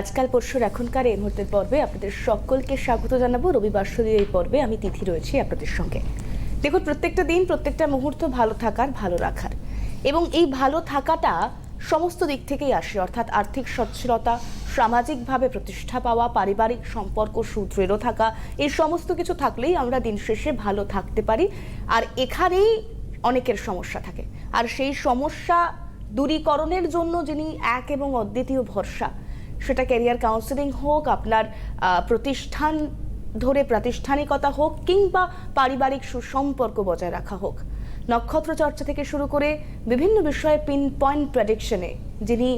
আজকাল পরশুর এখনকার এই মুহূর্তের পর্বে আপনাদের সকলকে স্বাগত জানাব। রবিবার শরীর এই পর্বে আমি তিথি রয়েছি আপনাদের সঙ্গে। দেখুন, প্রত্যেকটা দিন, প্রত্যেকটা মুহূর্ত ভালো থাকার, ভালো রাখার। এবং এই ভালো থাকাটা সমস্ত দিক থেকেই আসে। অর্থাৎ আর্থিক সচ্ছলতা, সামাজিকভাবে প্রতিষ্ঠা পাওয়া, পারিবারিক সম্পর্ক, সুদৃঢ় থাকা, এই সমস্ত কিছু থাকলেই আমরা দিন শেষে ভালো থাকতে পারি। আর এখানেই অনেকের সমস্যা থাকে। আর সেই সমস্যা দূরীকরণের জন্য যিনি এক এবং অদ্বিতীয় ভরসা সেটা ক্যারিয়ার কাউন্সিলিং হোক, আপনার প্রতিষ্ঠান ধরে প্রাতিষ্ঠানিকতা হোক কিংবা পারিবারিক সুসম্পর্ক বজায় রাখা হোক। নক্ষত্র চর্চা থেকে শুরু করে বিভিন্ন বিষয়ে পিন পয়েন্ট প্রেডিকশনে যিনি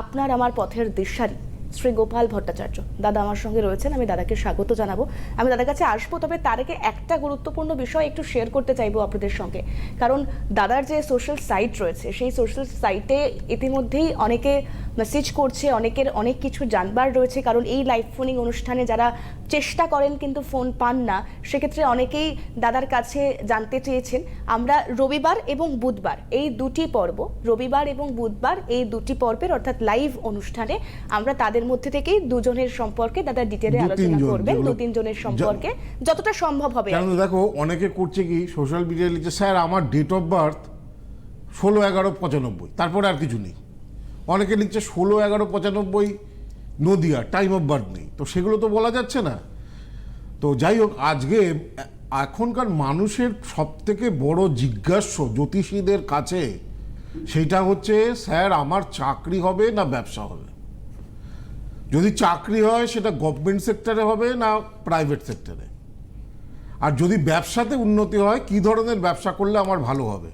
আপনার আমার পথের দিশারি, শ্রী গোপাল ভট্টাচার্য। দাদা আমার সঙ্গে রয়েছেন, আমি দাদাকে স্বাগত জানাব। আমি দাদার কাছে আসব, তবে তার আগে একটা গুরুত্বপূর্ণ বিষয় একটু শেয়ার করতে চাইব আপনাদের সঙ্গে। কারণ দাদার যে সোশ্যাল সাইট রয়েছে, সেই সোশ্যাল সাইটে ইতিমধ্যেই অনেকে মেসেজ করছে অনেকের অনেক কিছু জানবার রয়েছে কারণ এই লাইভ ফোনিং অনুষ্ঠানে যারা চেষ্টা করেন কিন্তু ফোন পান না সেক্ষেত্রে অনেকেই দাদার কাছে জানতে চেয়েছেন। আমরা রবিবার এবং বুধবার এই দুটি পর্ব রবিবার এবং বুধবার এই দুটি পর্বের অর্থাৎ লাইভ অনুষ্ঠানে আমরা তাদের মধ্যে থেকেই দুজনের সম্পর্কে দাদা ডিটেলে আলোচনা করবেন। দু তিনজনের সম্পর্কে যতটা সম্ভব হবে কেন দেখো অনেকে করছে কি সোশ্যাল মিডিয়ায় লিখছে স্যার আমার ডেট অফ বার্থ ষোলো এগারো পঁচানব্বই তারপরে আর কিছু নেই। অনেকে লিখছে ষোলো, এগারো, পঁচানব্বই, নদিয়া টাইম অফ বার্থ নেই। তো সেগুলো তো বলা যাচ্ছে না। তো যাই হোক, আজকে এখনকার মানুষের সব থেকে বড় জিজ্ঞাস্য জ্যোতিষীদের কাছে, সেটা হচ্ছে, স্যার, আমার চাকরি হবে না ব্যবসা হবে? যদি চাকরি হয়, সেটা গভর্নমেন্ট সেক্টরে হবে না প্রাইভেট সেক্টরে আর যদি ব্যবসাতে উন্নতি হয়, কি ধরনের ব্যবসা করলে আমার ভালো হবে?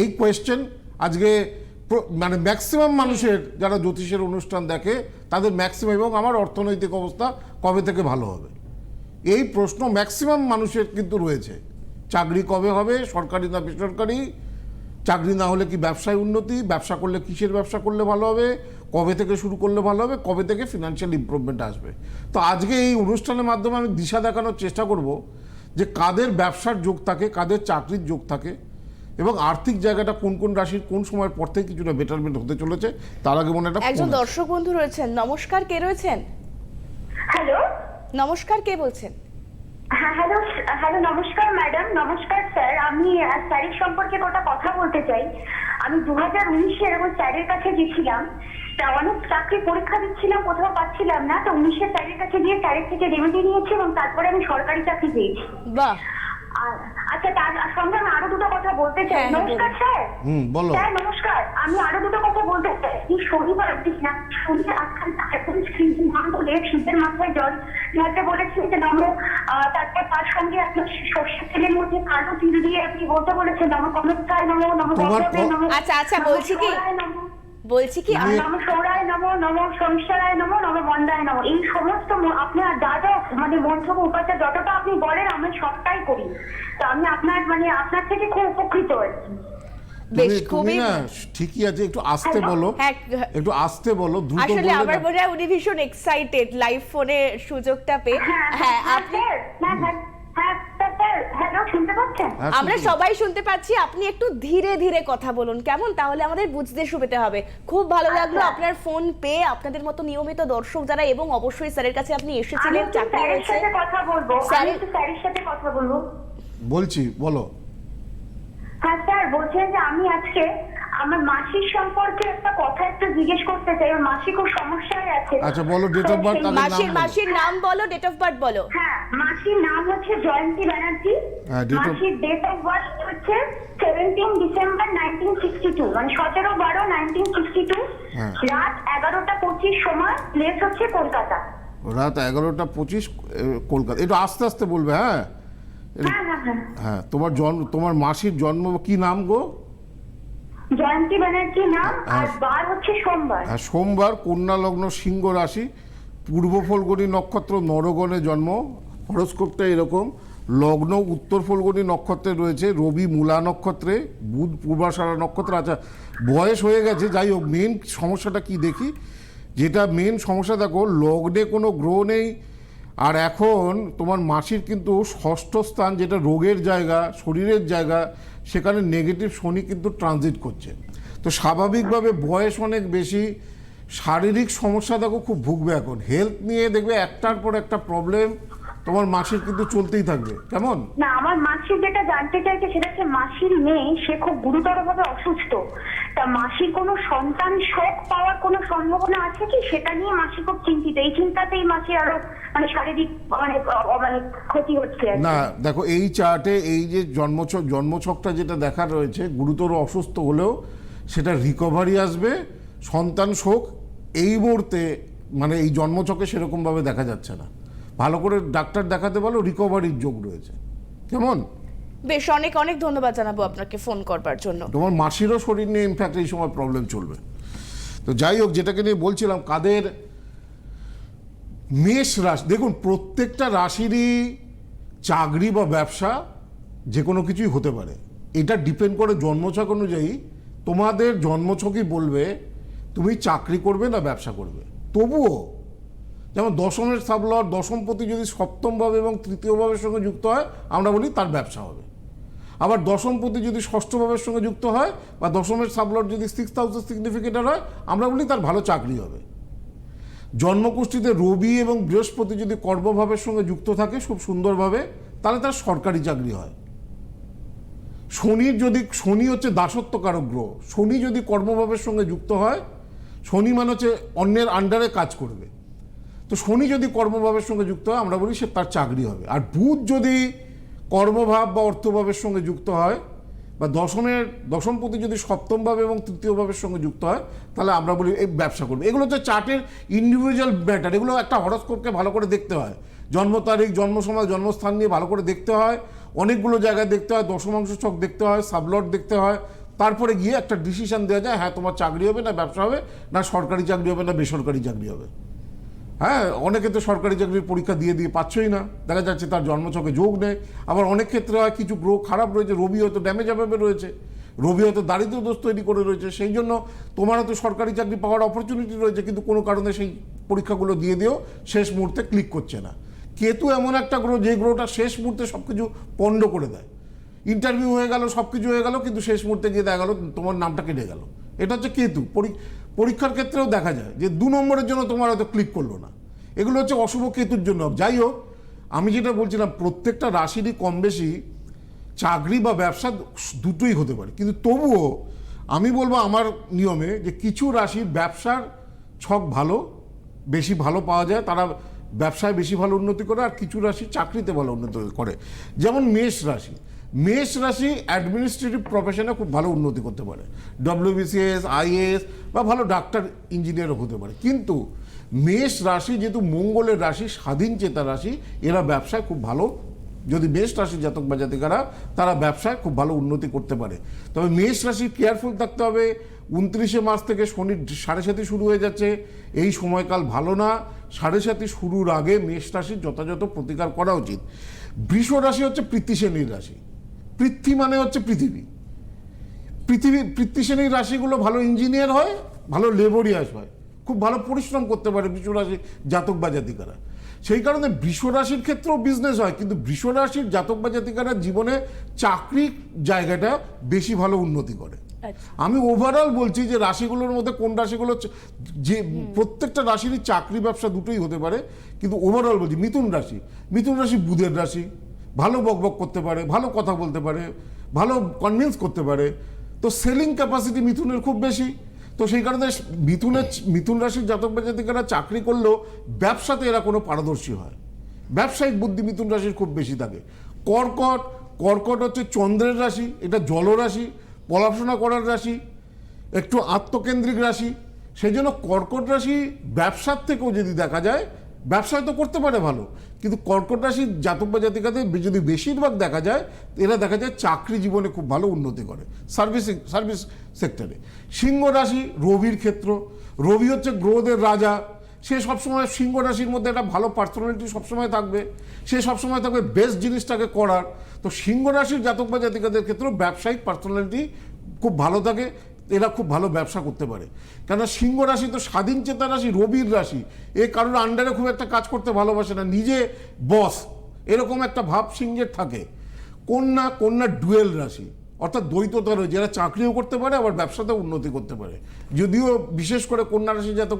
এই কোয়েশ্চেন আজকে মানে ম্যাক্সিমাম মানুষের যারা জ্যোতিষের অনুষ্ঠান দেখে, তাদের ম্যাক্সিমাম এবং আমার অর্থনৈতিক অবস্থা কবে থেকে ভালো হবে? এই প্রশ্ন ম্যাক্সিমাম মানুষের কিন্তু রয়েছে। চাকরি কবে হবে? সরকারি না বেসরকারি? চাকরি না হলে কি ব্যবসায় উন্নতি? ব্যবসা করলে কিসের ব্যবসা করলে ভালো হবে? কবে থেকে শুরু করলে ভালো হবে? কবে থেকে ফিনান্সিয়াল ইমপ্রুভমেন্ট আসবে? তো আজকে এই অনুষ্ঠানের মাধ্যমে আমি দিশা দেখানোর চেষ্টা করব যে কাদের ব্যবসার যোগ থাকে, কাদের চাকরির যোগ থাকে। এবং আর্থিক জায়গাটা কোন কোন রাশির কোন সময়ের পর থেকে কিছুটা বেটারমেন্ট হতে চলেছে তার আগে মনে একটা একজন দর্শক বন্ধু রয়েছেন। নমস্কার কে রয়েছেন? হ্যালো? নমস্কার কে বলছেন? হ্যাঁ হ্যালো হ্যালো নমস্কার ম্যাডাম নমস্কার স্যার। আমি স্যারের সম্পর্কে কটা কথা বলতে চাই। আমি দু হাজার উনিশে এরকম স্যারের কাছে গেছিলাম। তা অনেক চাকরি পরীক্ষা দিচ্ছিলাম কোথাও পাচ্ছিলাম না। তো উনিশে স্যারের কাছে গিয়ে স্যারের থেকে রেমেডি নিয়েছি এবং তারপরে আমি সরকারি চাকরি পেয়েছি। বাহ! আচ্ছা তার সঙ্গে আমি আরও দুটো কথা বলতে চাই। হ্যাঁ, হ্যাঁ, নমস্কার স্যার। হুম বলো। স্যার নমস্কার। আমি আরও দুটো কথা বলতে চাই। এই শনিবার না শনিবার আজকাল এখন শীত মাস বলে শীতের মাথায় জল ঢালতে বলেছেন যে নম আহ, তারপর তার সঙ্গে আপনার সর্ষের তেলের মধ্যে কালো তিল দিয়ে আপনি বলতে বলেছেন নম কনকায় নম নম আচ্ছা, আচ্ছা, বলছি কি? বলছি কি নম সৌরায় নম নম সংসারায় নম নম বন্দায় নম। এই সমস্ত আপনার যা যা মানে মন্ত্র বা উপাচার যতটা আপনি বলেন আমি সবটাই করি। তো আমি আপনার মানে আপনার থেকে খুব উপকৃত কি বেশ খুবই ঠিকই আছে একটু আস্তে বলো। হ্যাঁ, একটু আস্তে বলো দ্রুত আসলে আমার মনে হয় উনি ভীষণ এক্সাইটেড লাইভ ফোনে সুযোগটা পেয়ে। হ্যাঁ হ্যাঁ হ্যাঁ আপনি হ্যাঁ হ্যাঁ হ্যাঁ। স্যার স্যার হ্যালো শুনতে পাচ্ছেন? হ্যাঁ, আমরা সবাই শুনতে পাচ্ছি আপনি একটু ধীরে ধীরে কথা বলুন। কেমন? তাহলে আমাদের বুঝতে সুবিধা হবে। খুব ভালো লাগল আচ্ছা। আপনার ফোন পেয়ে আপনাদের মতো নিয়মিত দর্শক যারা এবং অবশ্যই স্যারের কাছে আপনি এসেছিলেন চাকরি হয়েছে সাথে কথা বলব। আমি একটু স্যারের সাথে কথা বলব। বলছি বলো। হ্যাঁ স্যার বলছেন যে আমি আজকে আমার মাসির সম্পর্কে একটা কথা একটু জিজ্ঞেস করতে চাই। আমার মাসি খুব সমস্যায় আছে। আচ্ছা, বলো, তো birth নাম মাসির বলো। মাসির নাম বলো ডেট অফ বার্থ বলো। হ্যাঁ মাসির নাম হচ্ছে জয়ন্তী ব্যানার্জি। হ্যাঁ, date of- মাসির ডেট অফ বার্থ হচ্ছে seventeen December nineteen sixty two মানে সতেরো বারো নাইনটিন সিক্সটি টু হ্যাঁ। রাত এগারোটা পঁচিশ সময় প্লেস হচ্ছে কলকাতা। রাত এগারোটা পঁচিশ কলকাতা। একটু আস্তে আস্তে বলবে হ্যাঁ? একটু- হ্যাঁ হ্যাঁ হ্যাঁ। হ্যাঁ তোমার জন্ম তোমার মাসির জন্ম কি নাম গো? জয়ন্তী ব্যানার্জি নাম আর। বার হচ্ছে সোমবার সোমবার কন্যা লগ্ন সিংহ রাশি পূর্ব ফলগনি নক্ষত্র নরগণে জন্ম হরস্কোপটা এরকম লগ্ন উত্তর ফলগুনি নক্ষত্রে রয়েছে রবি মূলা নক্ষত্রে বুধ পূর্বাশারা নক্ষত্রে আচ্ছা বয়স হয়ে গেছে যাই হোক মেন সমস্যাটা কি দেখি যেটা মেন সমস্যা দেখো লগ্নে কোনো গ্রহ নেই আর এখন তোমার মাসির কিন্তু ষষ্ঠ স্থান যেটা রোগের জায়গা শরীরের জায়গা সেখানে নেগেটিভ শনি কিন্তু ট্রানজিট করছে। তো স্বাভাবিকভাবে বয়স অনেক বেশি, শারীরিক সমস্যা দেখো খুব ভুগবে এখন। হেলথ নিয়ে দেখবে একটার পর একটা প্রবলেম তোমার মাসির কিন্তু চলতেই থাকবে কেমন? না আমার মাসির যেটা জানতে চাইছে সেটা হচ্ছে মাসির মেয়ে সে খুব গুরুতরভাবে অসুস্থ। তা মাসির কোনো সন্তান শোক পাওয়ার কোনো সম্ভাবনা আছে কি? সেটা নিয়ে মাসি খুব চিন্তিত। এই চিন্তাতেই মাসি আরও মানে শারীরিক মানে মানে ক্ষতি হচ্ছে না দেখো এই চার্টে এই যে জন্মছক জন্মছকটা যেটা দেখা রয়েছে গুরুতর অসুস্থ হলেও সেটা রিকভারি আসবে সন্তান শোক এই মুহূর্তে মানে এই জন্মছকে সেরকমভাবে দেখা যাচ্ছে না। ভালো করে ডাক্তার দেখাতে বলো রিকভারির যোগ রয়েছে। কেমন? বেশ অনেক অনেক ধন্যবাদ জানাব আপনাকে ফোন করবার জন্য। তোমার মাসিরও শরীর নিয়ে ইনফ্যাক্ট এই সময় প্রবলেম চলবে। তো যাই হোক যেটাকে নিয়ে বলছিলাম কাদের? মেষ রাশি দেখুন প্রত্যেকটা রাশিরই চাকরি বা ব্যবসা যে কোনো কিছুই হতে পারে। এটা ডিপেন্ড করে জন্মছক অনুযায়ী তোমাদের জন্মছকই বলবে তুমি চাকরি করবে না ব্যবসা করবে। তবুও যেমন দশমের সাবলর দশমপতি যদি সপ্তমভাবে এবং তৃতীয় ভাবের সঙ্গে যুক্ত হয়, আমরা বলি তার ব্যবসা হবে। আবার দশমপতি যদি ষষ্ঠ ভাবের সঙ্গে যুক্ত হয় বা দশমের সাবলর যদি সিক্স হাউসের সিগনিফিকেটার হয়, আমরা বলি তার ভালো চাকরি হবে। জন্মকুষ্ঠিতে রবি এবং বৃহস্পতি যদি কর্মভাবের সঙ্গে যুক্ত থাকে খুব সুন্দরভাবে, তাহলে তার সরকারি চাকরি হয়। শনির যদি, শনি হচ্ছে দাসত্বকারক গ্রহ, শনি যদি কর্মভাবের সঙ্গে যুক্ত হয়, শনি মানে হচ্ছে অন্যের আন্ডারে কাজ করবে। তো শনি যদি কর্মভাবের সঙ্গে যুক্ত হয়, আমরা বলি সে তার চাকরি হবে। আর বুধ যদি কর্মভাব বা অর্থভাবের সঙ্গে যুক্ত হয়, বা দশমের, দশমপতি যদি সপ্তমভাবে এবং তৃতীয় ভাবের সঙ্গে যুক্ত হয়, তাহলে আমরা বলি এই ব্যবসা করবে। এগুলো হচ্ছে চার্টের ইন্ডিভিজুয়াল ম্যাটার এগুলো একটা হরস্কোপকে ভালো করে দেখতে হয়। জন্ম তারিখ, জন্ম সময়, জন্মস্থান নিয়ে ভালো করে দেখতে হয়। অনেকগুলো জায়গায় দেখতে হয়, দশমাংশ ছক দেখতে হয়, সাবলট দেখতে হয়। তারপরে গিয়ে একটা ডিসিশন দেওয়া যায় হ্যাঁ তোমার চাকরি হবে না, ব্যবসা হবে, না সরকারি চাকরি হবে, না বেসরকারি চাকরি হবে। হ্যাঁ অনেকে তো সরকারি চাকরির পরীক্ষা দিয়ে দিয়ে পাচ্ছই না। দেখা যাচ্ছে তার জন্মছকে যোগ নেই। আবার অনেক ক্ষেত্রে হয় কিছু গ্রহ খারাপ রয়েছে রবি হয়তো ড্যামেজ অভাবে রয়েছে। রবি হয়তো দারিদ্র দোষ তৈরি করে রয়েছে। সেই জন্য তোমার হয়তো সরকারি চাকরি পাওয়ার অপরচুনিটি রয়েছে, কিন্তু কোনো কারণে সেই পরীক্ষাগুলো দিয়ে দিয়েও শেষ মুহূর্তে ক্লিক করছে না। কেতু এমন একটা গ্রহ, যে গ্রহটা শেষ মুহূর্তে সব কিছু পণ্ড করে দেয়। ইন্টারভিউ হয়ে গেল সব কিছু হয়ে গেল, কিন্তু শেষ মুহূর্তে গিয়ে দেখা গেল তোমার নামটা কেটে গেল। এটা হচ্ছে কেতু। পরীক্ষার ক্ষেত্রেও দেখা যায় যে দু নম্বরের জন্য তোমার হয়তো ক্লিক করল না। এগুলো হচ্ছে অশুভ কেতুর জন্য। যাই হোক, আমি যেটা বলছিলাম, প্রত্যেকটা রাশিরই কম বেশি চাকরি বা ব্যবসা দুটোই হতে পারে। কিন্তু তবুও আমি বলব আমার নিয়মে যে কিছু রাশির ব্যবসার ছক ভালো, বেশি ভালো পাওয়া যায়, তারা ব্যবসায় বেশি ভালো উন্নতি করে আর কিছু রাশি চাকরিতে ভালো উন্নতি করে। যেমন মেষ রাশি মেষ রাশি অ্যাডমিনিস্ট্রেটিভ প্রফেশনে খুব ভালো উন্নতি করতে পারে। ডব্লিউবিসিএস আইএস বা ভালো ডাক্তার ইঞ্জিনিয়ারও হতে পারে। কিন্তু মেষ রাশি যেহেতু মঙ্গলের রাশি, স্বাধীন চেতা রাশি, এরা ব্যবসায় খুব ভালো। যদি মেষ রাশির জাতক বা জাতিকারা, তারা ব্যবসায় খুব ভালো উন্নতি করতে পারে। তবে মেষ রাশি কেয়ারফুল থাকতে হবে। উনত্রিশে মাস থেকে শনির সাড়ে সাথে শুরু হয়ে যাচ্ছে। এই সময়কাল ভালো না। সাড়ে সাথে শুরুর আগে মেষ রাশির যথাযথ প্রতিকার করা উচিত। বৃষ রাশি হচ্ছে পৃথ্বীশ্রেণীর রাশি। পৃথ্বী মানে হচ্ছে পৃথিবী। পৃথিবী পৃথ্বীশ্রেণীর রাশিগুলো ভালো ইঞ্জিনিয়ার হয় ভালো লেবরিয়াস হয়। খুব ভালো পরিশ্রম করতে পারে রাশি জাতক বা জাতিকারা। সেই কারণে রাশির ক্ষেত্রেও বিজনেস হয় কিন্তু রাশির জাতক বা জাতিকারা জীবনে চাকরির জায়গাটা বেশি ভালো উন্নতি করে। আচ্ছা। আমি ওভারঅল বলছি যে রাশিগুলোর মধ্যে কোন রাশিগুলো যে প্রত্যেকটা রাশিরই চাকরি ব্যবসা দুটোই হতে পারে কিন্তু ওভারঅল বলছি মিথুন রাশি। মিথুন রাশি বুধের রাশি ভালো বকবক করতে পারে, ভালো কথা বলতে পারে, ভালো কনভিন্স করতে পারে, তো সেলিং ক্যাপাসিটি মিথুনের খুব বেশি। তো সেই কারণে মিথুনের, মিথুন রাশির জাতক জাতিকারা চাকরি করলেও ব্যবসাতে এরা কোনো পারদর্শী হয়। ব্যবসায়িক বুদ্ধি মিথুন রাশির খুব বেশি থাকে। কর্কট কর্কট হচ্ছে চন্দ্রের রাশি, এটা জলরাশি পড়াশোনা করার রাশি, একটু আত্মকেন্দ্রিক রাশি। সেই জন্য কর্কট রাশি ব্যবসার থেকেও যদি দেখা যায় ব্যবসায় তো করতে পারে ভালো, কিন্তু কর্কট রাশির জাতক বা জাতিকাদের যদি বেশিরভাগ দেখা যায়, এরা দেখা যায় চাকরি জীবনে খুব ভালো উন্নতি করে, সার্ভিসিং, সার্ভিস সেক্টরে। সিংহ রাশি রবির ক্ষেত্র, রবি হচ্ছে গ্রহদের রাজা, সে সবসময় সিংহ রাশির মধ্যে একটা ভালো পার্সোনালিটি সবসময় থাকবে, সে সবসময় থাকবে বেস্ট জিনিসটাকে করার। তো সিংহ রাশির জাতক বা জাতিকাদের ক্ষেত্রেও ব্যবসায়িক পার্সোনালিটি খুব ভালো থাকে এরা খুব ভালো ব্যবসা করতে পারে। কেন সিংহ রাশি তো স্বাধীন চেতা রাশি, রবির রাশি। এ কারোর আন্ডারে খুব একটা কাজ করতে ভালোবাসে না। নিজে বস এরকম একটা ভাব সিংহের থাকে। কন্যা কন্যা ডুয়েল রাশি। অর্থাৎ দ্বৈততা রয়েছে যারা চাকরিও করতে পারে, আবার ব্যবসাতেও উন্নতি করতে পারে। যদিও বিশেষ করে কন্যা রাশি জাতক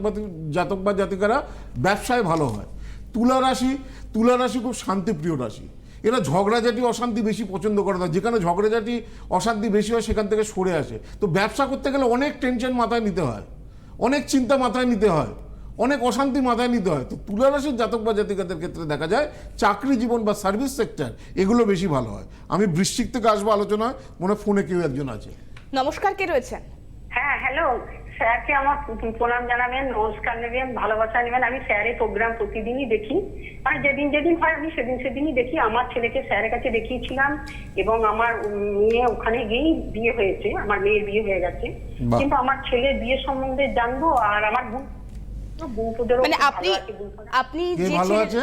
জাতক বা জাতিকারা ব্যবসায় ভালো হয়। তুলা রাশি তুলা রাশি খুব শান্তিপ্রিয় রাশি। এরা ঝগড়াঝাটি অশান্তি বেশি পছন্দ করে না। যেখানে ঝগড়াঝাটি অশান্তি বেশি হয় সেখান থেকে সরে আসে। তো ব্যবসা করতে গেলে অনেক টেনশন মাথায় নিতে হয়। অনেক চিন্তা মাথায় নিতে হয়। অনেক অশান্তি মাথায় নিতে হয়। তো তুলা রাশির জাতক বা জাতিকাদের ক্ষেত্রে দেখা যায় চাকরি জীবন বা সার্ভিস সেক্টর এগুলো বেশি ভালো হয়। আমি বৃশ্চিক থেকে আসব আলোচনায় মনে হয় ফোনে কেউ একজন আছে। নমস্কার কে রয়েছেন? হ্যাঁ হ্যালো স্যারকে আমার প্রণাম জানাবেন নমস্কার নেবেন ভালোবাসা নেবেন। আমি স্যারের প্রোগ্রাম প্রতিদিনই দেখি। মানে যেদিন যেদিন হয় আমি সেদিন সেদিনই দেখি। আমার ছেলেকে স্যারের কাছে দেখিয়েছিলাম এবং আমার মেয়ে ওখানে গিয়েই বিয়ে হয়েছে। আমার মেয়ের বিয়ে হয়ে গেছে। কিন্তু আমার ছেলের বিয়ে সম্বন্ধে জানব আর আমার মানে আপনি আপনি যে ভালো আছে?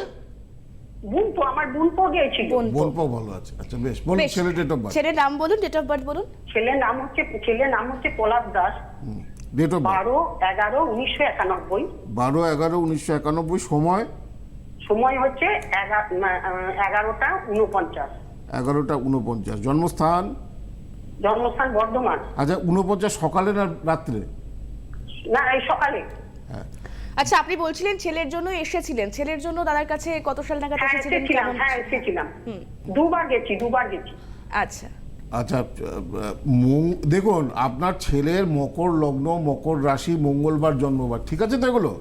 বোনপো আমার বোনপো গিয়েছিল। বোন বলপো ভালো আছে। আচ্ছা বেশ। বলুন ছেলে ডেট অফ বার্থ ছেলের নাম বলুন ডেট অফ বার্থ বলুন। ছেলের নাম হচ্ছে ছেলের নাম হচ্ছে পলাশ দাস। ডেট অফ বারো এগারো উনিশশো একানব্বই। বারো এগারো উনিশশো একানব্বই সময়? সময় হচ্ছে এগারোটা উনপঞ্চাশ। এগারোটা উনপঞ্চাশ। জন্মস্থান? জন্মস্থান বর্ধমান। আচ্ছা উনপঞ্চাশ সকালে না রাত্রে? না এই সকালে। আচ্ছা আপনি বলছিলেন ছেলের জন্য এসেছিলেন। ছেলের জন্য দাদার কাছে কত সাল নাগাদ হ্যাঁ এসেছিলেন হ্যাঁ এসেছিলাম। দুবার গেছি দুবার গেছি। আচ্ছা। আচ্ছা দেখুন আপনার ছেলের মকর লগ্ন মকর রাশি মঙ্গলবার জন্মবার ঠিক আছে তো এগুলো?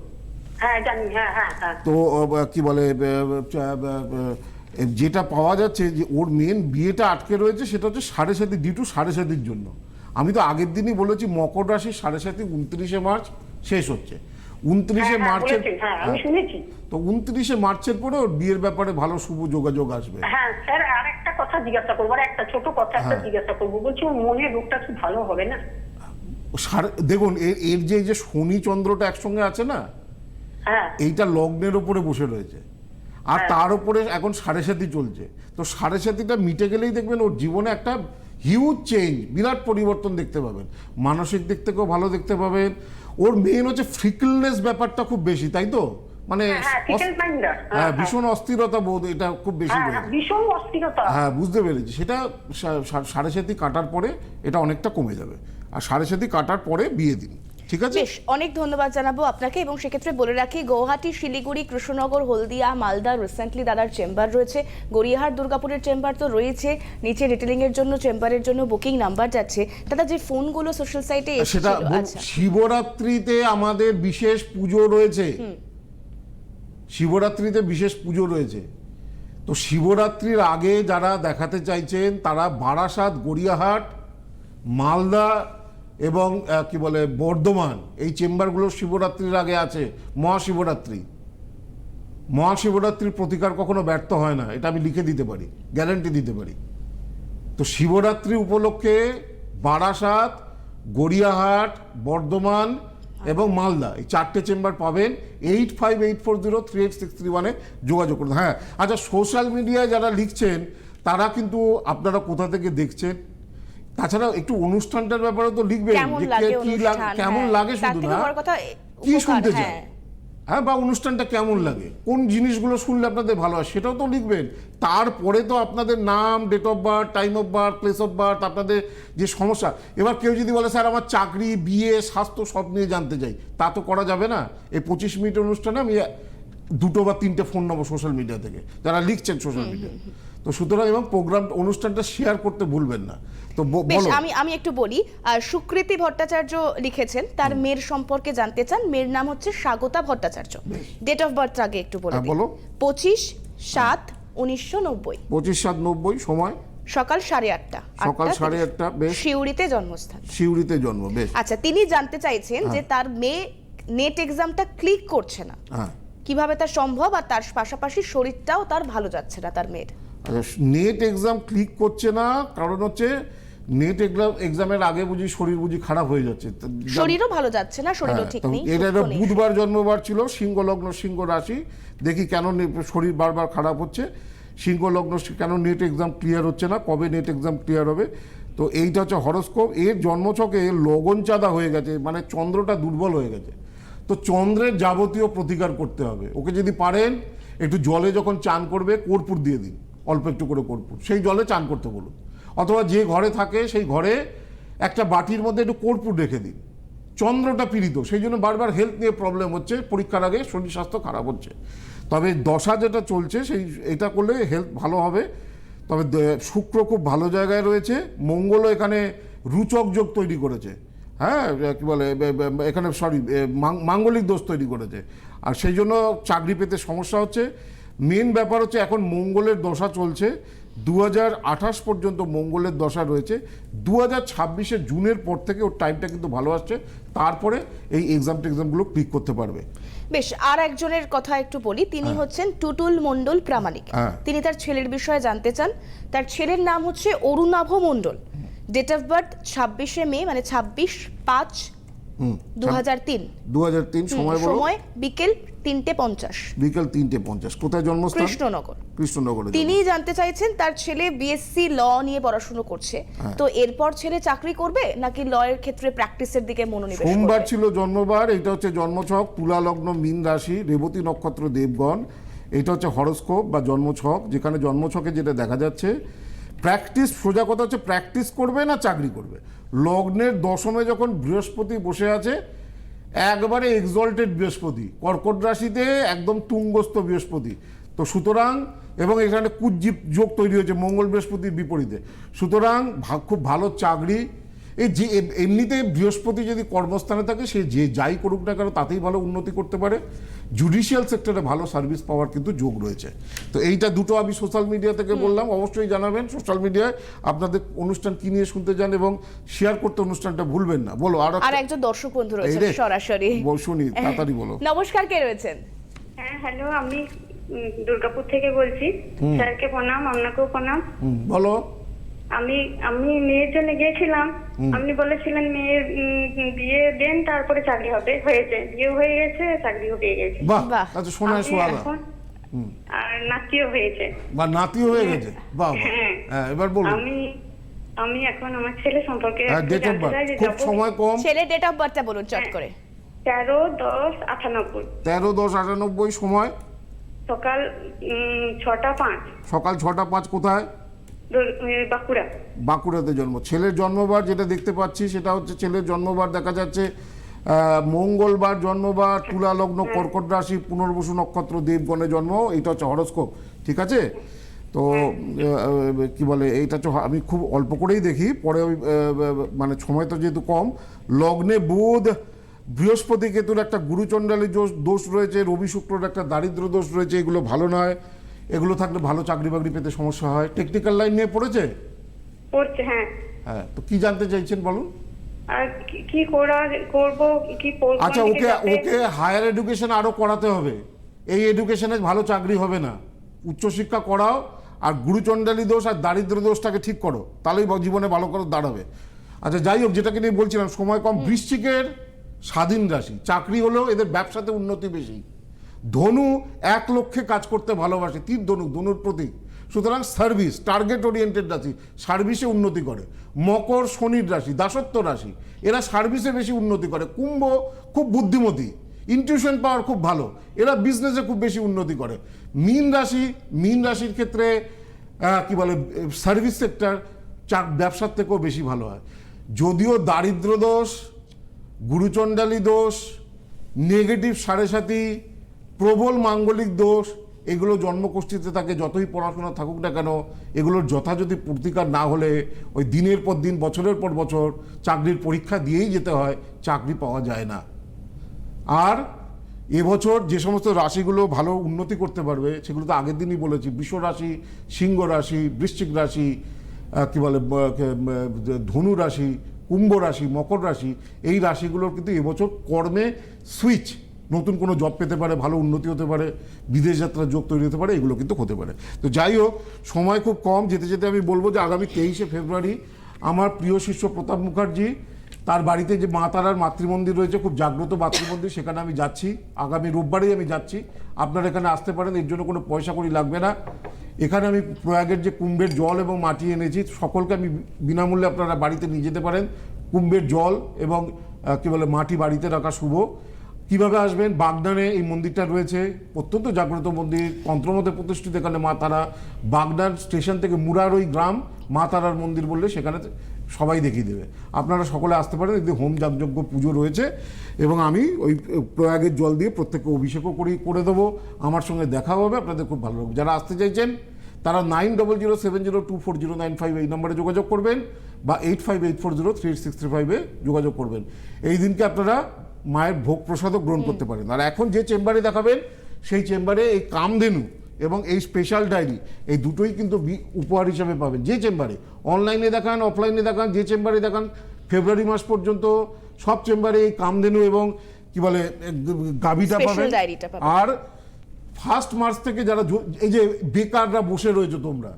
হ্যাঁ হ্যাঁ হ্যাঁ তো কি বলে যেটা পাওয়া যাচ্ছে যে ওর মেন বিয়েটা আটকে রয়েছে সেটা হচ্ছে সাড়ে সাতি ডিটু সাড়ে সাতির জন্য। আমি তো আগের দিনই বলেছি মকর রাশি সাড়ে সাতি উনত্রিশে মার্চ শেষ হচ্ছে। উনত্রিশে হ্যাঁ, হ্যাঁ, মার্চের হ্যাঁ আমি হ্যাঁ, শুনেছি। তো উনত্রিশে মার্চের পরে ওর বিয়ের ব্যাপারে ভালো শুভ যোগাযোগ আসবে। হ্যাঁ স্যার আর একটা কথা জিজ্ঞাসা করব আর একটা ছোট কথা একটা। জিজ্ঞাসা করব। বলছি ওর মনের রোগটা কি ভালো হবে না? দেখুন এর এর যে যে শনি চন্দ্রটা একসঙ্গে আছে না এইটা লগ্নের ওপরে বসে রয়েছে। আর তার উপরে এখন সাড়ে সাতি চলছে। তো সাড়ে সাতিটা মিটে গেলেই দেখবেন ওর জীবনে একটা হিউজ চেঞ্জ বিরাট পরিবর্তন দেখতে পাবেন। মানসিক দিক থেকেও ভালো দেখতে পাবেন। ওর মেইন হচ্ছে ফ্রিকলনেস ব্যাপারটা খুব বেশি তাই তো? মানে হ্যাঁ, হ্যাঁ, হ্যাঁ, হ্যাঁ। ভীষণ অস্থিরতা বোধ এটা খুব বেশি ভীষণ অস্থিরতা। হ্যাঁ বুঝতে পেরেছি। সেটা সাড়ে সাতি কাটার পরে এটা অনেকটা কমে যাবে। আর সাড়ে সাতি কাটার পরে বিয়ে দিন। ঠিক আছে? বেশ অনেক ধন্যবাদ জানাব আপনাকে এবং সেক্ষেত্রে বলে রাখি গৌহাটি শিলিগুড়ি কৃষ্ণনগর হলদিয়া মালদা রিসেন্টলি দাদার চেম্বার রয়েছে। গড়িয়াহাট দুর্গাপুরের চেম্বার তো রয়েছে। নিচে রিটেলিং এর জন্য চেম্বারের জন্য বুকিং নাম্বার যাচ্ছে। দাদা যে ফোনগুলো সোশ্যাল সাইটে সেটা আচ্ছা। শিবরাত্রিতে আমাদের বিশেষ পুজো রয়েছে। শিবরাত্রিতে বিশেষ পুজো রয়েছে। তো শিবরাত্রির আগে যারা দেখাতে চাইছেন তারা বারাসাত গড়িয়াহাট মালদা এবং কি বলে, বর্ধমান, এই চেম্বারগুলো শিবরাত্রির আগে আছে, মহাশিবরাত্রি। মহাশিবরাত্রির প্রতিকার কখনো ব্যর্থ হয় না, এটা আমি লিখে দিতে পারি, গ্যারান্টি দিতে পারি। তো শিবরাত্রি উপলক্ষে বারাসাত, গড়িয়াহাট, বর্ধমান এবং মালদা, এই চারটে চেম্বার পাবেন eight five eight four zero three eight six three ওয়ানে যোগাযোগ করুন। হ্যাঁ আচ্ছা সোশ্যাল মিডিয়ায় যারা লিখছেন, তারা কিন্তু আপনারা কোথা থেকে দেখছেন? তাছাড়া একটু অনুষ্ঠানটার ব্যাপারে তো লিখবেন কেমন যে লাগে কি কেমন হ্যাঁ। লাগে শুধু না? কি শুনতে হ্যাঁ। হ্যাঁ বা অনুষ্ঠানটা কেমন লাগে? কোন জিনিসগুলো শুনলে আপনাদের ভালো হয় সেটাও তো লিখবেন। তারপরে তো আপনাদের নাম date of birth time of birth place of birth আপনাদের যে সমস্যা। এবার কেউ যদি বলে স্যার আমার চাকরি বিয়ে স্বাস্থ্য সব নিয়ে জানতে চাই। তা তো করা যাবে না। এই পঁচিশ মিনিট অনুষ্ঠানে আমি দুটো বা তিনটে ফোন নেব সোশ্যাল মিডিয়া থেকে। যারা লিখছেন সোশ্যাল মিডিয়া তো সুতরাং এবং প্রোগ্রাম অনুষ্ঠানটা শেয়ার করতে ভুলবেন না। তো বেশ আমি আমি একটু বলি সুকৃতি ভট্টাচার্য লিখেছেন তার মেয়ের সম্পর্কে জানতে চান মেয়ের নাম হচ্ছে Swagata Bhattacharya. Date of birth আগে একটু বলে হ্যাঁ, বলো। পঁচিশ সাত উনিশশো নব্বই। পঁচিশ সাত নব্বই সময়? সকাল সাড়ে আটটা। সকাল সাড়ে আটটা, বেশ। সিউড়িতে জন্মস্থান। সিউড়িতে জন্ম বেশ। আচ্ছা তিনি জানতে চাইছেন যে তার মেয়ে নেট এক্সামটা ক্লিক করছে না। হ্যাঁ। কীভাবে তা সম্ভব? আর তার পাশাপাশি শরীরটাও তার ভালো যাচ্ছে না তার মেয়ের। নেট এক্সাম ক্লিক করছে না কারণ হচ্ছে নেট এক্সাম এক্সামের আগে বুঝি শরীর বুঝি খারাপ হয়ে যাচ্ছে। শরীরও ভালো যাচ্ছে না শরীরও হ্যাঁ, ঠিক নেই এটা একটা বুধবার জন্মবার ছিল সিংহ লগ্ন সিংহ রাশি। দেখি কেন শরীর বারবার খারাপ হচ্ছে। সিংহ লগ্ন কেন নেট এক্সাম ক্লিয়ার হচ্ছে না কবে নেট এক্সাম ক্লিয়ার হবে? তো এইটা হচ্ছে হরস্কোপ এর জন্মছকে লগন চাঁদা হয়ে গেছে মানে চন্দ্রটা দুর্বল হয়ে গেছে। তো চন্দ্রের যাবতীয় প্রতিকার করতে হবে। ওকে যদি পারেন একটু জলে যখন চান করবে কর্পূর দিয়ে দিন। অল্প একটু করে কর্পূর সেই জলে চান করতে বলুন। অথবা যে ঘরে থাকে, সেই ঘরে একটা বাটির মধ্যে একটু কর্পূর রেখে দিন। চন্দ্রটা পীড়িত, সেই জন্য বারবার হেলথ নিয়ে প্রবলেম হচ্ছে, পরীক্ষার আগে শরীর স্বাস্থ্য খারাপ হচ্ছে। তবে দশা যেটা চলছে, সেই, এটা করলে হেলথ ভালো হবে। তবে শুক্র খুব ভালো জায়গায় রয়েছে, মঙ্গলও এখানে রুচক যোগ তৈরি করেছে। হ্যাঁ কী বলে এখানে সরি মাঙ্গলিক দোষ তৈরি করেছে। আর সেই জন্য চাকরি পেতে সমস্যা হচ্ছে। মেন ব্যাপার হচ্ছে এখন মঙ্গলের দশা চলছে। দু পর্যন্ত মঙ্গলের দশা রয়েছে। দু হাজার জুনের পর থেকে ওর টাইমটা কিন্তু ভালো আসছে। তারপরে এই এক্সাম টেক্সামগুলো ক্লিক করতে পারবে। বেশ আর একজনের কথা একটু বলি। তিনি হচ্ছেন টুটুল মণ্ডল প্রামাণিক। হ্যাঁ। তিনি তার ছেলের বিষয়ে জানতে চান। তার ছেলের নাম হচ্ছে Arunabha Mondal. Date of birth ছাব্বিশে মে মানে ছাব্বিশ পাঁচ দু হাজার তিন। দু হাজার তিন সময় বলো। সময় বিকেল তিনটে পঞ্চাশ। বিকেল তিনটে পঞ্চাশ। কোথায় জন্মস্থান? কৃষ্ণনগর। কৃষ্ণনগরে তিনি জানতে চাইছেন তার ছেলে বিএসসি ল নিয়ে পড়াশোনা করছে। হ্যাঁ। তো এরপর ছেলে চাকরি করবে নাকি ল এর ক্ষেত্রে প্র্যাকটিসের দিকে মনোনিবেশ সোমবার ছিল জন্মবার এটা হচ্ছে জন্মছক তুলা লগ্ন মীন রাশি রেবতী নক্ষত্র দেবগণ। এটা হচ্ছে হরস্কোপ বা জন্মছক যেখানে জন্মছকে যেটা দেখা যাচ্ছে প্র্যাকটিস সোজা কথা হচ্ছে প্র্যাকটিস করবে না চাকরি করবে? লগ্নের দশমে যখন বৃহস্পতি বসে আছে, একবারে এক্সল্টেড বৃহস্পতি। কর্কট রাশিতে একদম তুঙ্গস্থ বৃহস্পতি। তো সুতরাং, এবং এখানে কুজ্জীব যোগ তৈরি হয়েছে মঙ্গল বৃহস্পতির বিপরীতে। সুতরাং খুব ভালো চাকরি এই যে এমনিতে বৃহস্পতি যদি কর্মস্থানে থাকে সে যে যাই করুক না কেন তাতেই ভালো উন্নতি করতে পারে। জুডিশিয়াল সেক্টরে ভালো সার্ভিস পাওয়ার কিন্তু যোগ রয়েছে। তো এইটা দুটো আমি সোশ্যাল মিডিয়া থেকে বললাম। অবশ্যই জানাবেন সোশ্যাল মিডিয়ায়। আপনাদের অনুষ্ঠান কি নিয়ে শুনতে চান এবং শেয়ার করতে অনুষ্ঠানটা ভুলবেন না। বলো আর আর একজন দর্শক বন্ধু এই রয়েছেন রে, সরাসরি। শুনি তাড়াতাড়ি বলো। নমস্কার কে রয়েছেন? হ্যাঁ হ্যালো আমি দুর্গাপুর থেকে বলছি। স্যারকে প্রণাম আপনাকেও প্রণাম। হুম, বলো। আমি আমি মেয়ের জন্য গিয়েছিলাম। আপনি বলেছিলেন মেয়ের বিয়ে দেন তারপরে চাকরি হবে। হয়েছে। বিয়ে হয়ে গেছে চাকরিও পেয়ে গেছে। বাহ বাহ। আচ্ছা শোনায় আর নাতিও হয়েছে। বা নাতিও হয়ে গেছে? বাহ বাহ। হ্যাঁ। হ্যাঁ এবার বলুন। আমি আমি এখন আমার ছেলে সম্পর্কে হ্যাঁ ডেট অফ জানতে বার্থ চাই যে খুব সময় কম। ছেলে ডেট অফ বার্থটা বলুন চট হ্যাঁ। করে। তেরো দশ আটানব্বই। তেরো দশ আটানব্বই সময়? সকাল উম, ছটা পাঁচ। সকাল ছটা পাঁচ কোথায়? বাঁকুড়া। বাঁকুড়াতে জন্ম। ছেলের জন্মবার যেটা দেখতে পাচ্ছি সেটা হচ্ছে ছেলের জন্মবার। দেখা যাচ্ছে মঙ্গলবার জন্মবার তুলা লগ্ন কর্কট রাশি পুনর্বসু নক্ষত্র দেবগণে জন্ম। এটা হচ্ছে হরস্কোপ ঠিক আছে? তো কি বলে এইটা হচ্ছে আমি খুব অল্প করেই দেখি পরে মানে সময় তো যেহেতু কম লগ্নে বুধ বৃহস্পতি কেতুর একটা গুরুচণ্ডালী দোষ রয়েছে রবি শুক্রর একটা দারিদ্র দোষ রয়েছে এগুলো ভালো নয়। এগুলো থাকলে ভালো চাকরি বাকরি পেতে সমস্যা হয়। টেকনিক্যাল লাইন নিয়ে পড়েছে? পড়ছে হ্যাঁ। হ্যাঁ তো কি জানতে চাইছেন বলুন? কি- কি করা করব কি আচ্ছা ওকে ওকে হায়ার এডুকেশন আরও করাতে হবে। এই এডুকেশনে ভালো চাকরি হবে না। উচ্চশিক্ষা করাও আর গুরুচণ্ডালী দোষ আর দারিদ্র দোষটাকে ঠিক করো। তাহলেই জীবনে ভালো করে দাঁড়াবে। আচ্ছা যাই হোক যেটাকে নিয়ে বলছিলাম সময় কম বৃশ্চিকের স্বাধীন রাশি। চাকরি হলেও এদের ব্যবসাতে উন্নতি বেশি। ধনু এক লক্ষ্যে কাজ করতে ভালোবাসে তীর ধনুক ধনুর প্রতীক। সুতরাং সার্ভিস টার্গেট ওরিয়েন্টেড রাশি সার্ভিসে উন্নতি করে। মকর, শনির রাশি, দাসত্ব রাশি, এরা সার্ভিসে বেশি উন্নতি করে। কুম্ভ খুব বুদ্ধিমতী ইনটিউশন পাওয়ার খুব ভালো, এরা বিজনেসে খুব বেশি উন্নতি করে। মীন রাশি, মীন রাশির ক্ষেত্রে কি বলে সার্ভিস সেক্টর চাক, ব্যবসার থেকেও বেশি ভালো হয়। যদিও দারিদ্র দোষ, গুরুচণ্ডালী দোষ নেগেটিভ সাড়ে সাথী প্রবল মাঙ্গলিক দোষ, এগুলো জন্মকোষ্ঠীতে থাকে, যতই পড়াশোনা থাকুক না কেন, এগুলোর যথাযথ প্রতিকার না হলে ওই দিনের পর দিন, বছরের পর বছর চাকরির পরীক্ষা দিয়েই যেতে হয়, চাকরি পাওয়া যায় না। আর এবছর যে সমস্ত রাশিগুলো ভালো উন্নতি করতে পারবে, সেগুলো তো আগের দিনই বলেছি, বৃষ রাশি, সিংহ রাশি, বৃশ্চিক রাশি কি বলে ধনু রাশি, কুম্ভ রাশি, মকর রাশি, এই রাশিগুলোর কিন্তু এবছর কর্মে সুইচ নতুন কোনো জব পেতে পারে, ভালো উন্নতি হতে পারে, বিদেশ যাত্রার যোগ তৈরি হতে পারে, এগুলো কিন্তু হতে পারে। তো যাই হোক, সময় খুব কম, যেতে যেতে আমি বলব যে আগামী তেইশে ফেব্রুয়ারি আমার প্রিয় শিষ্য প্রতাপ মুখার্জি, তার বাড়িতে যে মা তারার মাতৃমন্দির রয়েছে, খুব জাগ্রত মাতৃমন্দির, সেখানে আমি যাচ্ছি। আগামী রোববারেই আমি যাচ্ছি। আপনারা এখানে আসতে পারেন, এর জন্য কোনো পয়সা করি লাগবে না। এখানে আমি প্রয়াগের যে কুম্ভের জল এবং মাটি এনেছি, সকলকে আমি বিনামূল্যে আপনারা বাড়িতে নিয়ে যেতে পারেন। কুম্ভের জল এবং কি বলে, মাটি বাড়িতে রাখা শুভ। কীভাবে আসবেন? বাগদানে এই মন্দিরটা রয়েছে। অত্যন্ত জাগ্রত মন্দির। তন্ত্রমতে প্রতিষ্ঠিত এখানে মা তারা বাগদান স্টেশন থেকে মুরার ওই গ্রাম মা তারার মন্দির বললে সেখানে সবাই দেখিয়ে দেবে। আপনারা সকলে আসতে পারেন। এদিকে হোম যাগযজ্ঞ পুজো রয়েছে এবং আমি ওই প্রয়াগের জল দিয়ে প্রত্যেককে অভিষেকও করি, করে দেবো। আমার সঙ্গে দেখা হবে, আপনাদের খুব ভালো লাগবে। যারা আসতে চাইছেন, তারা nine double zero seven zero two four zero nine five এই নম্বরে যোগাযোগ করবেন বা eight five eight four zero three six three ফাইভে যোগাযোগ করবেন। এই দিনকে আপনারা মায়ের ভোগ প্রসাদও গ্রহণ করতে পারেন। আর এখন যে চেম্বারে দেখাবেন সেই চেম্বারে এই কামধেনু এবং এই স্পেশাল ডায়েরি এই দুটোই কিন্তু উপহার হিসাবে পাবেন। যে চেম্বারে অনলাইনে দেখান অফলাইনে দেখান যে চেম্বারে দেখান ফেব্রুয়ারি মাস পর্যন্ত সব চেম্বারে এই কামধেনু এবং কি বলে গাভিটা পাবেন। আর ফার্স্ট মার্চ থেকে যারা এই যে বেকাররা বসে রয়েছে তোমরা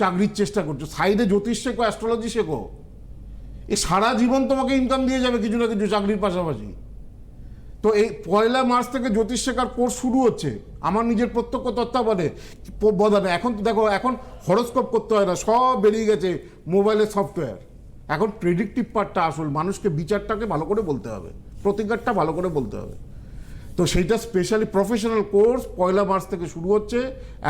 চাকরির চেষ্টা করছ সাইডে জ্যোতিষ শেখো অ্যাস্ট্রোলজি শেখো এ সারা জীবন তোমাকে ইনকাম দিয়ে যাবে কিছু না কিছু চাকরির পাশাপাশি। তো এই পয়লা মার্চ থেকে জ্যোতিষ শেখার কোর্স শুরু হচ্ছে। আমার নিজের প্রত্যক্ষ তত্ত্বাবধানে বদানে। এখন তো দেখো, এখন হরস্কোপ করতে হয় না, সব বেরিয়ে গেছে মোবাইলের সফটওয়্যার। এখন প্রেডিক্টিভ পার্টটা আসল, মানুষকে বিচারটাকে ভালো করে বলতে হবে, প্রতিকারটা ভালো করে বলতে হবে। তো সেইটা স্পেশালি প্রফেশনাল কোর্স পয়লা মার্চ থেকে শুরু হচ্ছে,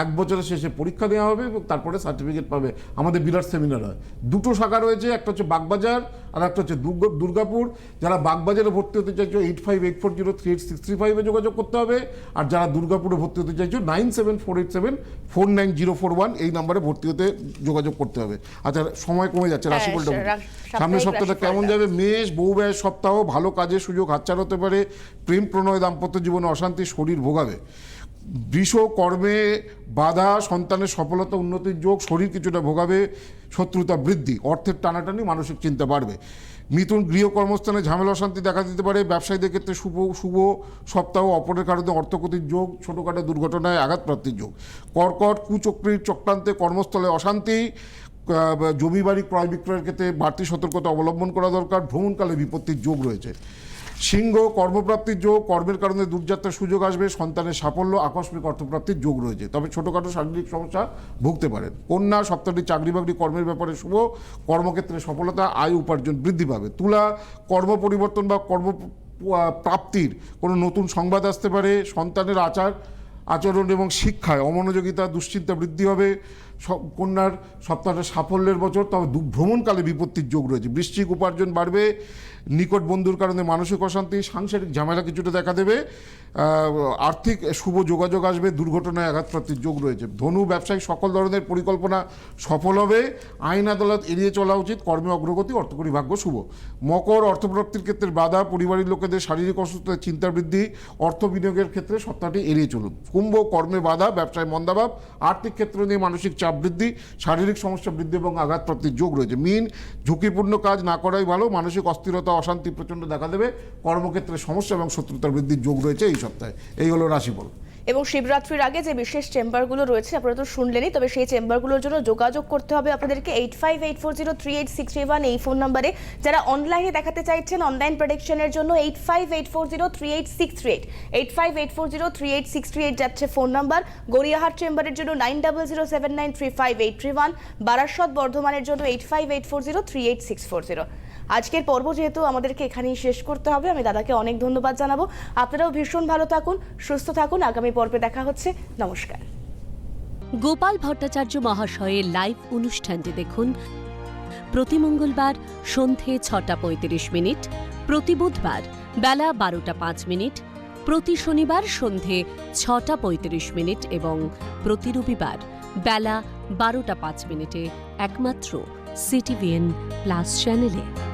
এক বছরের শেষে পরীক্ষা দেওয়া হবে এবং তারপরে সার্টিফিকেট পাবে। আমাদের বিরাট সেমিনার হয়। দুটো শাখা রয়েছে, একটা হচ্ছে বাগবাজার আর একটা হচ্ছে দুর্গাপুর যারা বাগবাজারে ভর্তি হতে চাইছো eight five eight four zero three eight six three ফাইভে যোগাযোগ করতে হবে আর যারা দুর্গাপুরে ভর্তি হতে চাইছো nine seven four eight seven four nine zero four one এই নাম্বারে ভর্তি হতে যোগাযোগ করতে হবে। আচ্ছা সময় কমে যাচ্ছে হ্যাঁ, রাশিফলটা। সামনের সপ্তাহটা কেমন যাবে? মেষ বউ ব্যয় সপ্তাহ ভালো কাজের সুযোগ হাতছাড় হতে পারে প্রেম প্রণয় দাম্পত্য জীবনে অশান্তি শরীর ভোগাবে। বৃষ কর্মে বাধা, সন্তানের সফলতা, উন্নতির যোগ, শরীর কিছুটা ভোগাবে, শত্রুতা বৃদ্ধি, অর্থের টানাটানি মানসিক চিন্তা বাড়বে। মিথুন গৃহ কর্মস্থানে ঝামেলা অশান্তি দেখা দিতে পারে। ব্যবসায়ীদের ক্ষেত্রে শুভ শুভ সপ্তাহ, অপরের কারণে অর্থক্ষতির যোগ, ছোটোখাটো দুর্ঘটনায় আঘাতপ্রাপ্তির যোগ। কর্কট কুচক্রির চক্রান্তে কর্মস্থলে অশান্তি জমি বাড়ি ক্রয় বিক্রয়ের ক্ষেত্রে বাড়তি সতর্কতা অবলম্বন করা দরকার। ভ্রমণকালে বিপত্তির যোগ রয়েছে। সিংহ, কর্মপ্রাপ্তির যোগ, কর্মের কারণে দূরযাত্রার সুযোগ আসবে, সন্তানের সাফল্য, আকস্মিক অর্থপ্রাপ্তির যোগ রয়েছে। তবে ছোটোখাটো শারীরিক সমস্যা ভুগতে পারেন। কন্যা সপ্তাহটি চাকরি বাকরি কর্মের ব্যাপারে শুভ, কর্মক্ষেত্রে সফলতা, আয় উপার্জন বৃদ্ধি পাবে। তুলা, কর্ম পরিবর্তন বা কর্ম প্রাপ্তির কোনো নতুন সংবাদ আসতে পারে। সন্তানের আচার, আচরণ এবং শিক্ষায় অমনোযোগিতা, দুশ্চিন্তা বৃদ্ধি হবে। কন্যার সপ্তাহটা সাফল্যের বছর, তবে ভ্রমণকালে বিপত্তির যোগ রয়েছে। বৃশ্চিক উপার্জন বাড়বে, নিকট বন্ধুর কারণে মানসিক অশান্তি, সাংসারিক ঝামেলা কিছুটা দেখা দেবে আর্থিক শুভ যোগাযোগ আসবে, দুর্ঘটনায় আঘাতপ্রাপ্তির যোগ রয়েছে। ধনু ব্যবসায়ী সকল ধরনের পরিকল্পনা সফল হবে। আইন আদালত এড়িয়ে চলা উচিত, কর্মে অগ্রগতি, অর্থকরী ভাগ্য শুভ। মকর অর্থপ্রাপ্তির ক্ষেত্রে বাধা, পরিবারের লোকেদের শারীরিক অসুস্থতা চিন্তা বৃদ্ধি, অর্থ বিনিয়োগের ক্ষেত্রে সপ্তাহটি এড়িয়ে চলুন। কুম্ভ কর্মে বাধা, ব্যবসায় মন্দাভাব, আর্থিক ক্ষেত্র নিয়ে মানসিক চাপ বৃদ্ধি, শারীরিক সমস্যা বৃদ্ধি এবং আঘাতপ্রাপ্তির যোগ রয়েছে। মিন ঝুঁকিপূর্ণ কাজ না করাই ভালো, মানসিক অস্থিরতা, অশান্তি প্রচণ্ড দেখা দেবে, কর্মক্ষেত্রে সমস্যা এবং শত্রুতা বৃদ্ধির যোগ রয়েছে এই সপ্তাহে। এই হলো রাশিফল। এবং শিবরাত্রির আগে যে বিশেষ চেম্বারগুলো রয়েছে, আপনারা তো শুনলেনই, তবে সেই চেম্বারগুলোর জন্য যোগাযোগ করতে হবে আপনাদেরকে eight five eight four zero three eight six three one এই ফোন নাম্বারে যারা অনলাইনে দেখাতে চাইছেন অনলাইন প্রোডাকশনের জন্য eight five eight four zero three eight six three eight eight five eight four zero three eight six three eight যাচ্ছে phone number Gariahat চেম্বারের জন্য nine double zero seven nine three five eight three one Barasat বর্ধমানের জন্য eight five eight four zero three eight six four zero আজকের পর্ব যেহেতু আমাদেরকে এখানেই শেষ করতে হবে, আমি দাদাকে অনেক ধন্যবাদ জানাব। আপনারাও ভীষণ ভালো থাকুন, সুস্থ থাকুন, আগামী পর্বে দেখা হচ্ছে। নমস্কার। গোপাল ভট্টাচার্য মহাশয়ের লাইভ অনুষ্ঠানটি দেখুন প্রতি মঙ্গলবার সন্ধে ছটা পঁয়ত্রিশ মিনিট, প্রতি বুধবার বেলা বারোটা পাঁচ মিনিট, প্রতি শনিবার সন্ধে ছটা পঁয়ত্রিশ মিনিট এবং প্রতি রবিবার বেলা বারোটা পাঁচ মিনিটে একমাত্র সিটিভিএন প্লাস চ্যানেলে।